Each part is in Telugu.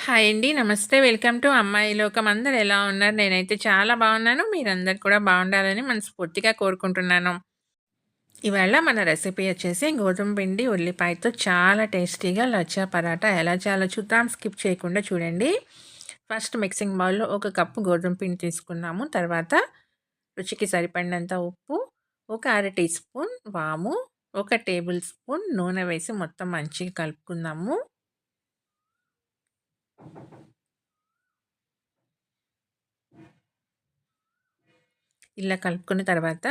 హాయ్ అండి. నమస్తే. వెల్కమ్ టు అమ్మాయి లోకం. అందరు ఎలా ఉన్నారు? నేనైతే చాలా బాగున్నాను. మీరందరు కూడా బాగుండాలని మనస్ఫూర్తిగా కోరుకుంటున్నాను. ఇవాళ మన రెసిపీ వచ్చేసి గోధుమ పిండి, ఉల్లిపాయతో చాలా టేస్టీగా లచ్చా పరాటా ఎలా చేయాలో చూద్దాం. స్కిప్ చేయకుండా చూడండి. ఫస్ట్ మిక్సింగ్ బౌల్‌లో ఒక కప్పు గోధుమ పిండి తీసుకున్నాము. తర్వాత రుచికి సరిపడినంత ఉప్పు, ఒక అర టీ స్పూన్ వాము, ఒక టేబుల్ స్పూన్ నూనె వేసి మొత్తం మంచిగా కలుపుకుందాము. ఇలా కలుపుకున్న తర్వాత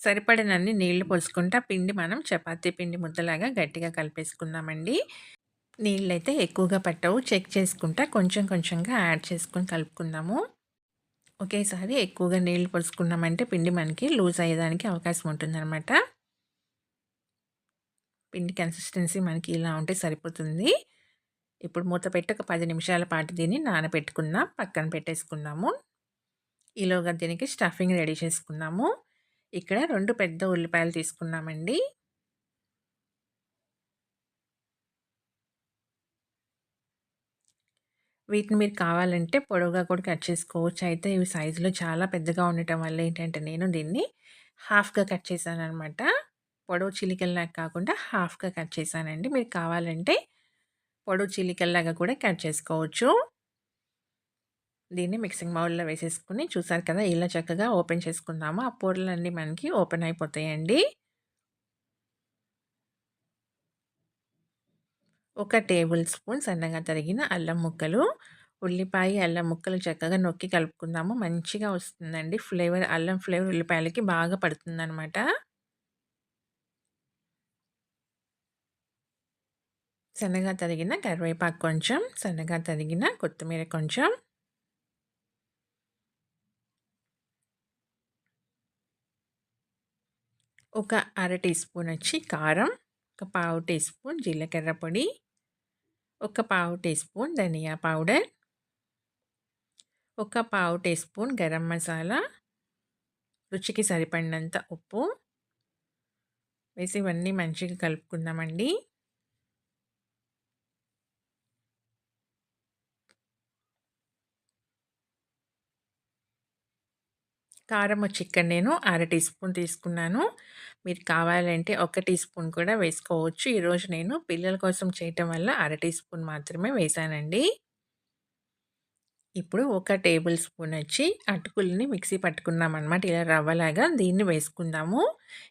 సరిపడినన్ని నీళ్ళు పోసుకుంటా పిండి మనం చపాతీ పిండి ముద్దలాగా గట్టిగా కలిపేసుకుందామండి. నీళ్ళైతే ఎక్కువగా పట్టవు. చెక్ చేసుకుంటా కొంచెం కొంచెంగా యాడ్ చేసుకొని కలుపుకుందాము. ఒకేసారి ఎక్కువగా నీళ్ళు పోసుకున్నామంటే పిండి మనకి లూజ్ అయ్యేదానికి అవకాశం ఉంటుందన్నమాట. పిండి కన్సిస్టెన్సీ మనకి ఇలా ఉంటే సరిపోతుంది. ఇప్పుడు మూత పెట్టి ఒక పది నిమిషాల పాటు దీన్ని నానబెట్టుకుందాం. పక్కన పెట్టేసుకుందాము. ఈలోగా దీనికి స్టఫింగ్ రెడీ చేసుకున్నాము. ఇక్కడ రెండు పెద్ద ఉల్లిపాయలు తీసుకున్నామండి. వీటిని మీరు కావాలంటే పొడవుగా కూడా కట్ చేసుకోవచ్చు. అయితే ఇవి సైజులో చాలా పెద్దగా ఉండటం వల్ల ఏంటంటే నేను దీన్ని హాఫ్‌గా కట్ చేశాననమాట. పొడవు చిలికల్లాగా కాకుండా హాఫ్‌గా కట్ చేశానండి. మీరు కావాలంటే పొడవు చిలికల్లాగా కూడా కట్ చేసుకోవచ్చు. దీన్ని మిక్సింగ్ బౌల్‌లో వేసేసుకుని చూసారు కదా! ఇలా చక్కగా ఓపెన్ చేసుకుందాము. ఆ పూరలన్నీ మనకి ఓపెన్ అయిపోతాయండి. ఒక టేబుల్ స్పూన్ సన్నగా తరిగిన అల్లం ముక్కలు, ఉల్లిపాయ, అల్లం ముక్కలు చక్కగా నొక్కి కలుపుకుందాము. మంచిగా వస్తుందండి ఫ్లేవర్. అల్లం ఫ్లేవర్ ఉల్లిపాయలకి బాగా పడుతుందనమాట. సన్నగా తరిగిన కరివేపాకు కొంచెం, సన్నగా తరిగిన కొత్తిమీర కొంచెం ఒక అర టీ స్పూన్ వచ్చి కారం, ఒక పావు టీ స్పూన్ జీలకర్ర పొడి, ఒక పావు టీ స్పూన్ ధనియా పౌడర్, ఒక పావు టీ స్పూన్ గరం మసాలా, రుచికి సరిపడినంత ఉప్పు వేసి ఇవన్నీ మంచిగా కలుపుకుందామండి. కారం చికెన్ నేను అర టీ స్పూన్ తీసుకున్నాను. మీరు కావాలంటే ఒక టీ స్పూన్ కూడా వేసుకోవచ్చు. ఈరోజు నేను పిల్లల కోసం చేయటం వల్ల అర టీ స్పూన్ మాత్రమే వేసానండి ఇప్పుడు ఒక టేబుల్ స్పూన్ వచ్చి అటుకుల్ని మిక్సీ పట్టుకున్నామనమాట. ఇలా రవ్వలాగా దీన్ని వేసుకుందాము.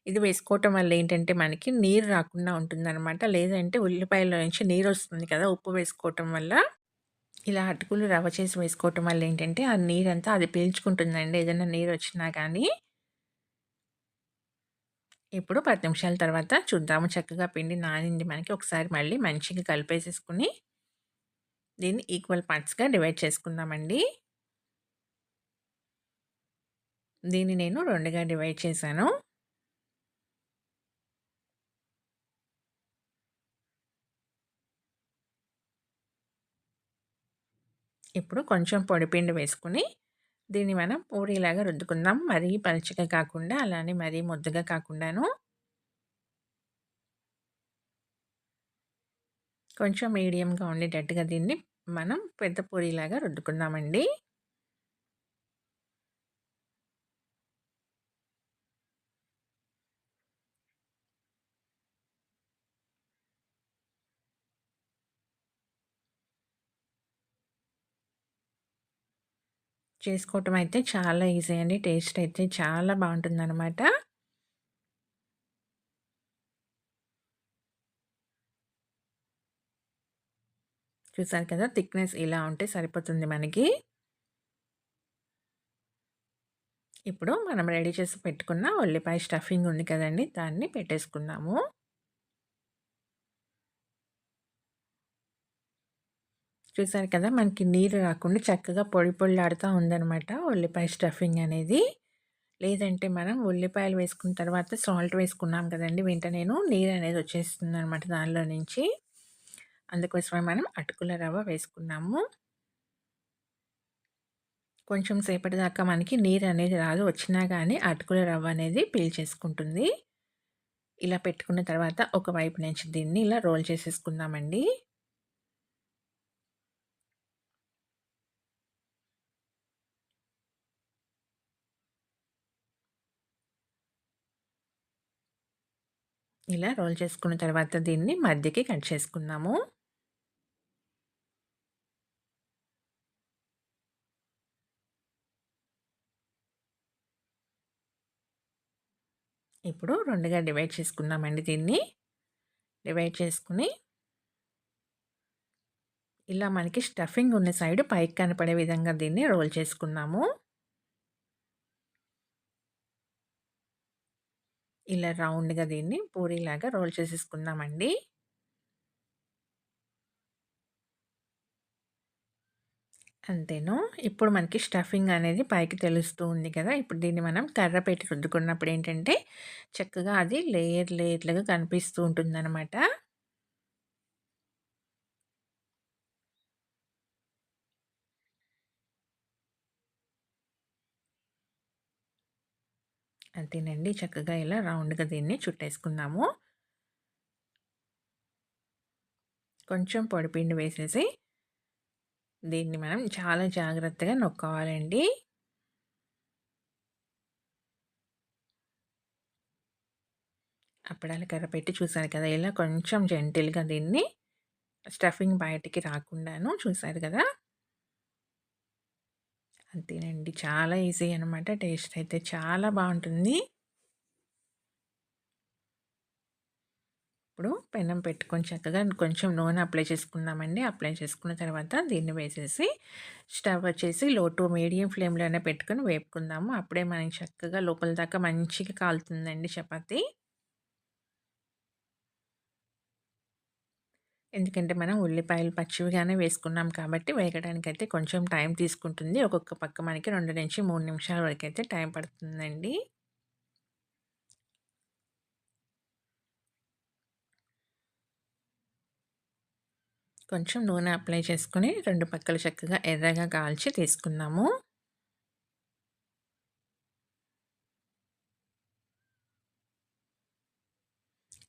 ఇది వేసుకోవటం వల్ల ఏంటంటే మనకి నీరు రాకుండా ఉంటుందనమాట. లేదంటే ఉల్లిపాయల నుంచి నీరు వస్తుంది కదా! ఉప్పు వేసుకోవటం వల్ల. ఇలా అటుకులు రవ్వ చేసి వేసుకోవటం వల్ల ఏంటంటే, ఆ నీరంతా అది పీల్చుకుంటుందండి ఏదైనా నీరు వచ్చినా కానీ. ఇప్పుడు పది నిమిషాల తర్వాత చూద్దాము చక్కగా పిండి నానింది మనకి. ఒకసారి మళ్ళీ మంచిగా కలిపేసేసుకొని దీన్ని ఈక్వల్ పార్ట్స్‌గా డివైడ్ చేసుకుందామండి. దీన్ని నేను రెండుగా డివైడ్ చేశాను. ఇప్పుడు కొంచెం పొడిపిండి వేసుకొని దీన్ని మనం పూరీలాగా రుద్దుకుందాం. మరీ పలుచగా కాకుండా అలానే మరీ ముద్దగా కాకుండాను. కొంచెం మీడియంగా ఉండేటట్టుగా దీన్ని మనం పెద్ద పూరీలాగా రుద్దుకుందామండి. చేసుకోవటం అయితే చాలా ఈజీ అండి. టేస్ట్ అయితే చాలా బాగుంటుందన్నమాట. చూసారు కదా! థిక్‌నెస్ ఇలా ఉంటే సరిపోతుంది మనకి. ఇప్పుడు మనం రెడీ చేసి పెట్టుకున్న ఉల్లిపాయ స్టఫింగ్ ఉంది కదండి దాన్ని పెట్టేసుకున్నాము చూసారు కదా! మనకి నీరు రాకుండా చక్కగా పొడి పొడిలాడుతూ ఉందనమాట ఉల్లిపాయ స్టఫింగ్ అనేది. లేదంటే మనం ఉల్లిపాయలు వేసుకున్న తర్వాత సాల్ట్ వేసుకున్నాం కదండీ! వెంటనే నీరు అనేది వచ్చేస్తుందనమాట దానిలో నుంచి. అందుకోసమే మనం అటుకుల రవ్వ వేసుకున్నాము. కొంచెం సేపటి దాకా మనకి నీరు అనేది రాదు. వచ్చినా కానీ అటుకుల రవ్వ అనేది పీల్చేసుకుంటుంది. ఇలా పెట్టుకున్న తర్వాత ఒక వైపు నుంచి దీన్ని ఇలా రోల్ చేసేసుకుందామండి. ఇలా రోల్ చేసుకున్న తర్వాత దీన్ని మధ్యకి కట్ చేసుకున్నాము ఇప్పుడు రెండుగా డివైడ్ చేసుకున్నామండి దీన్ని. డివైడ్ చేసుకుని ఇలా మనకి స్టఫింగ్ ఉన్న సైడ్ పైకి కనపడే విధంగా దీన్ని రోల్ చేసుకున్నాము ఇలా రౌండ్‌గా దీన్ని పూరీలాగా రోల్ చేసేసుకుందామండి. అంతేను. ఇప్పుడు మనకి స్టఫింగ్ అనేది పైకి తెలుస్తూ ఉంది కదా! ఇప్పుడు దీన్ని మనం కర్ర పెట్టి రుద్దుకున్నప్పుడు ఏంటంటే, చక్కగా అది లేయర్ లేయర్‌లుగా కనిపిస్తూ ఉంటుందనమాట. అంతేనండి. చక్కగా ఇలా రౌండ్‌గా దీన్ని చుట్టేసుకుందాము. కొంచెం పొడిపిండి వేసేసి దీన్ని మనం చాలా జాగ్రత్తగా నొక్కోవాలండి. అప్పడాలు కర్ర పెట్టి చూసారు కదా! ఇలా కొంచెం జెంటిల్‌గా దీన్ని స్టఫింగ్ బయటికి రాకుండాను చూసారు కదా! అంతేనండి. చాలా ఈజీ అనమాట. టేస్ట్ అయితే చాలా బాగుంటుంది ఇప్పుడు పెనం పెట్టుకొని చక్కగా కొంచెం నూనె అప్లై చేసుకుందామండి. అప్లై చేసుకున్న తర్వాత దీన్ని వేసేసి స్టవ్ వచ్చేసి లో టు మీడియం ఫ్లేమ్‌లోనే పెట్టుకొని వేపుకుందాము. అప్పుడే మనకి చక్కగా లోపల దాకా మంచిగా కాలుతుందండి చపాతీ. ఎందుకంటే మనం ఉల్లిపాయలు పచ్చివిగానే వేసుకున్నాం కాబట్టి వేగడానికైతే కొంచెం టైం తీసుకుంటుంది. ఒక్కొక్క పక్క మనకి 2-3 నిమిషాల వరకు అయితే టైం పడుతుందండి. కొంచెం నూనె అప్లై చేసుకొని రెండు పక్కలు చక్కగా ఎర్రగా కాల్చి తీసుకున్నాము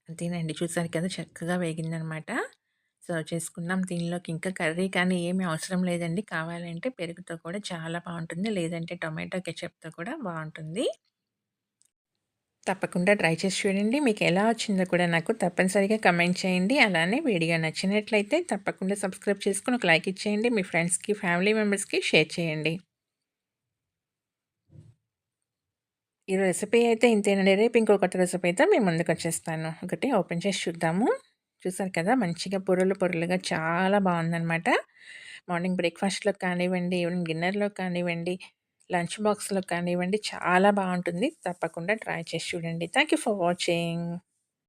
అంతేనండి. చూసారు కదా! చక్కగా వేగిందనమాట. సర్వ్ చేసుకున్నాం దీనిలోకి ఇంకా కర్రీ కానీ ఏమి అవసరం లేదండి. కావాలంటే పెరుగుతో కూడా చాలా బాగుంటుంది లేదంటే టొమాటో కెచప్‌తో కూడా బాగుంటుంది తప్పకుండా ట్రై చేసి చూడండి. మీకు ఎలా వచ్చిందో కూడా నాకు తప్పనిసరిగా కమెంట్ చేయండి. అలానే వీడియో నచ్చినట్లయితే తప్పకుండా సబ్స్క్రైబ్ చేసుకొని ఒక లైక్ ఇచ్చేయండి. మీ ఫ్రెండ్స్‌కి, ఫ్యామిలీ మెంబర్స్‌కి షేర్ చేయండి. ఈ రెసిపీ అయితే ఇంతేనండి. రేపు ఇంకొకటి రెసిపీ అయితే మేము ముందుకు ముందుకొచ్చేస్తాను. ఒకటి ఓపెన్ చేసి చూద్దాము. చూసారు కదా! మంచిగా పొరలు పొరలుగా చాలా బాగుందనమాట మార్నింగ్ బ్రేక్ఫాస్ట్లో కానివ్వండి, ఈవినింగ్ డిన్నర్లో కానివ్వండి, లంచ్ బాక్స్‌లో కానివ్వండి చాలా బాగుంటుంది తప్పకుండా ట్రై చేసి చూడండి. Thank you for watching.